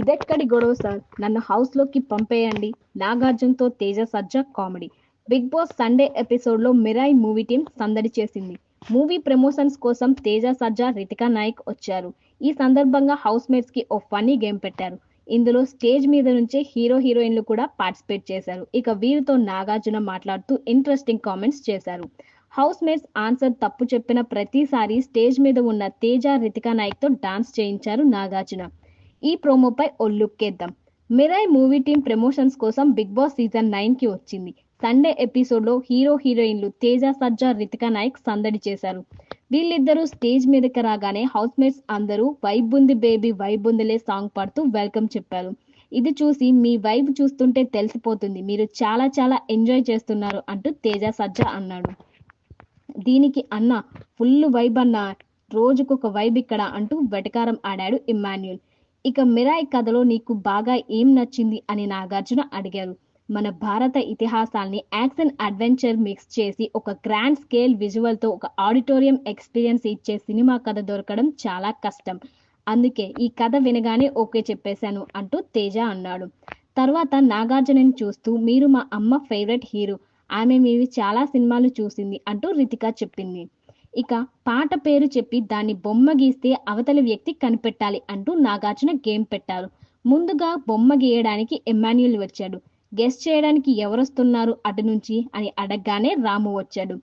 ఇదెక్కడి గొడవ సార్? నన్ను హౌస్లోకి పంపేయండి. నాగార్జునతో Teja Sajja comedy. Bigg Boss Sunday ఎపిసోడ్లో మిరాయి మూవీ టీం సందడి చేసింది. మూవీ ప్రమోషన్స్ కోసం తేజ సజ్జా రితికా నాయక్ వచ్చారు. ఈ సందర్భంగా హౌస్ మేట్స్కి ఓ ఫనీ గేమ్ పెట్టారు. ఇందులో స్టేజ్ మీద నుంచే హీరో హీరోయిన్లు కూడా పార్టిసిపేట్ చేశారు. ఇక వీరితో నాగార్జున మాట్లాడుతూ ఇంట్రెస్టింగ్ కామెంట్స్ చేశారు. హౌస్ మేట్స్ ఆన్సర్ తప్పు చెప్పిన ప్రతిసారి స్టేజ్ మీద ఉన్న తేజ రితికా నాయక్తో డాన్స్ చేయించారు నాగార్జున. ఈ ప్రోమోపై ఓ లుక్ వేద్దాం. మిరాయ్ మూవీ టీం ప్రమోషన్స్ కోసం బిగ్ బాస్ సీజన్ నైన్కి వచ్చింది. సండే ఎపిసోడ్లో హీరో హీరోయిన్లు తేజ సజ్జా రితికా నాయక్ సందడి చేశారు. వీళ్ళిద్దరూ స్టేజ్ మీదకి రాగానే హౌస్ మేట్స్ అందరూ వైబ్ ఉంది బేబీ వైబ్ ఉందిలే సాంగ్ పాడుతూ వెల్కమ్ చెప్పారు. ఇది చూసి మీ వైబ్ చూస్తుంటే తెలిసిపోతుంది. మీరు చాలా చాలా ఎంజాయ్ చేస్తున్నారు అంటూ తేజ సజ్జా అన్నాడు. దీనికి అన్న ఫుల్ వైబ్ అన్న రోజుకొక వైబ్ ఇక్కడ అంటూ వెటకారం ఆడాడు ఇమ్మాన్యుల్ ఇక మిరాయ్ కథలో నీకు బాగా ఏం నచ్చింది అని నాగార్జున అడిగారు. మన భారత ఇతిహాసాల్ని యాక్షన్ అడ్వెంచర్ మిక్స్ చేసి ఒక గ్రాండ్ స్కేల్ విజువల్తో ఒక ఆడిటోరియం ఎక్స్పీరియన్స్ ఇచ్చే సినిమా కథ దొరకడం చాలా కష్టం. అందుకే ఈ కథ వినగానే ఓకే చెప్పేశాను అంటూ తేజ అన్నాడు. తర్వాత నాగార్జునని చూస్తూ మీరు మా అమ్మ ఫేవరెట్ హీరో. ఆమె మీవి చాలా సినిమాలు చూసింది అంటూ రితిక చెప్పింది. ఇక పాట పేరు చెప్పి దాన్ని బొమ్మ గీస్తే అవతలి వ్యక్తి కనిపెట్టాలి అంటూ నాగార్జున గేమ్ పెట్టారు. ముందుగా బొమ్మ గీయడానికి ఎమాన్యుల్ వచ్చాడు. గెస్ట్ చేయడానికి ఎవరొస్తున్నారు అటు నుంచి అని అడగగానే రాము వచ్చాడు.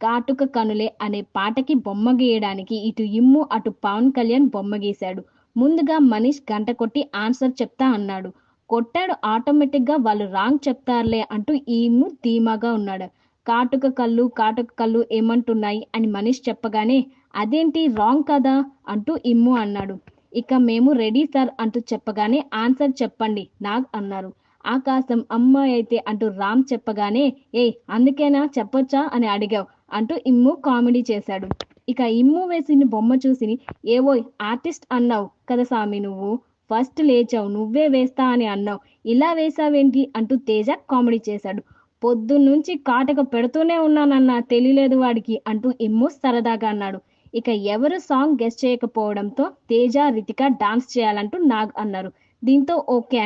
కాటుక కనులే అనే పాటకి బొమ్మ గీయడానికి ఇటు ఇమ్ము అటు పవన్ కళ్యాణ్ బొమ్మ గీశాడు. ముందుగా మనీష్ గంట కొట్టి ఆన్సర్ చెప్తా అన్నాడు. కొట్టాడు ఆటోమేటిక్గా వాళ్ళు రాంగ్ చెప్తారులే అంటూ ఈము ధీమాగా ఉన్నాడు. కాటుక కళ్ళు కాటుక కళ్ళు ఏమంటున్నాయి అని మనీష్ చెప్పగానే అదేంటి రాంగ్ కదా అంటూ ఇమ్ము అన్నాడు. ఇక మేము రెడీ సార్ అంటూ చెప్పగానే ఆన్సర్ చెప్పండి నాగ్ అన్నారు. ఆకాశం అమ్మాయి అయితే అంటూ రామ్ చెప్పగానే ఏ అందుకేనా చెప్పొచ్చా అని అడిగావు అంటూ ఇమ్ము కామెడీ చేశాడు. ఇక ఇమ్ము వేసిన బొమ్మ చూసి ఏవోయ్ ఆర్టిస్ట్ అన్నావు కదా సామి నువ్వు. ఫస్ట్ లేచావు నువ్వే వేస్తా అని అన్నావు. ఇలా వేసావేంటి? అంటూ తేజ కామెడీ చేశాడు. పొద్దున్నుంచి కాటక పెడుతూనే ఉన్నానన్నా తెలియలేదు వాడికి అంటూ ఇమ్ము సరదాగా అన్నాడు. ఇక ఎవరు సాంగ్ గెస్ట్ చేయకపోవడంతో తేజ రితిక డాన్స్ చేయాలంటూ నాగ్ అన్నారు. దీంతో ఓకే అని